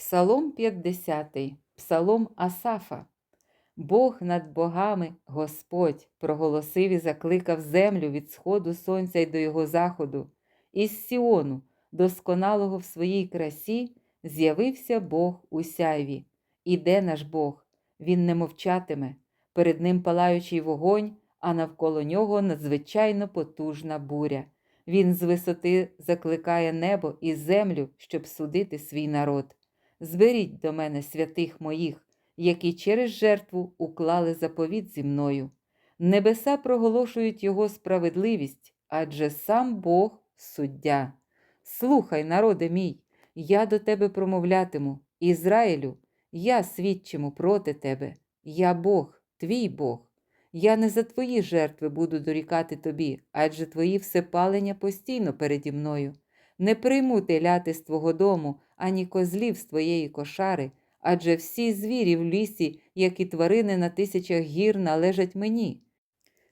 Псалом 50, Псалом Асафа. Бог над богами Господь проголосив і закликав землю від сходу сонця й до його заходу. Із Сіону, досконалого в своїй красі, з'явився Бог у сяйві. Іде наш Бог, Він не мовчатиме, перед ним палаючий вогонь, а навколо нього надзвичайно потужна буря. Він з висоти закликає небо і землю, щоб судити свій народ. Зберіть до мене святих моїх, які через жертву уклали заповіт зі мною. Небеса проголошують Його справедливість, адже сам Бог суддя. Слухай, народе мій, я до тебе промовлятиму, Ізраїлю, я свідчиму проти тебе, я Бог, твій Бог. Я не за твої жертви буду дорікати тобі, адже твої всепалення постійно переді мною. Не прийму теляти з твого дому, ані козлів з твоєї кошари, адже всі звірі в лісі, як і тварини на тисячах гір, належать мені.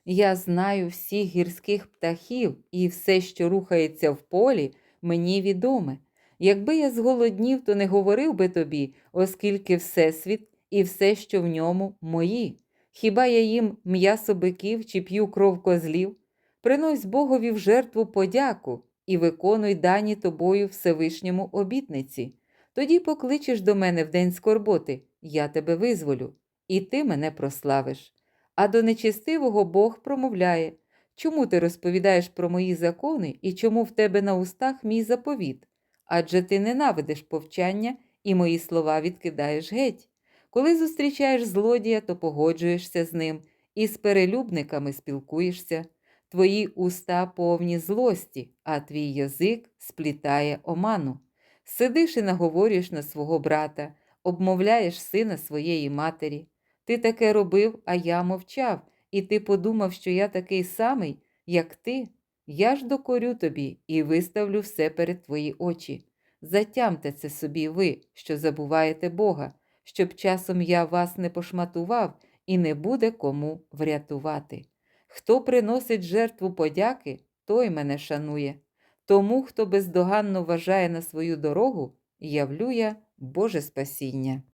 Я знаю всіх гірських птахів, і все, що рухається в полі, мені відоме. Якби я зголоднів, то не говорив би тобі, оскільки Всесвіт і все, що в ньому, мої. Хіба я їм м'ясо биків чи п'ю кров козлів? Принось Богові в жертву подяку і виконуй дані тобою Всевишньому обітниці. Тоді покличеш до мене в день скорботи, я тебе визволю, і ти мене прославиш. А до нечестивого Бог промовляє чому ти розповідаєш про мої закони і чому в тебе на устах мій заповіт? Адже ти ненавидиш повчання і мої слова відкидаєш геть. Коли зустрічаєш злодія, то погоджуєшся з ним і з перелюбниками спілкуєшся. Твої уста повні злості, а твій язик сплітає оману. Сидиш і наговорюєш на свого брата, обмовляєш сина своєї матері. Ти таке робив, а я мовчав, і ти подумав, що я такий самий, як ти. Я ж докорю тобі і виставлю все перед твої очі. Затямте це собі ви, що забуваєте Бога, щоб часом я вас не пошматував і не буде кому врятувати. Хто приносить жертву подяки, той мене шанує. Тому, хто бездоганно вважає на свою дорогу, явлю я Боже спасіння.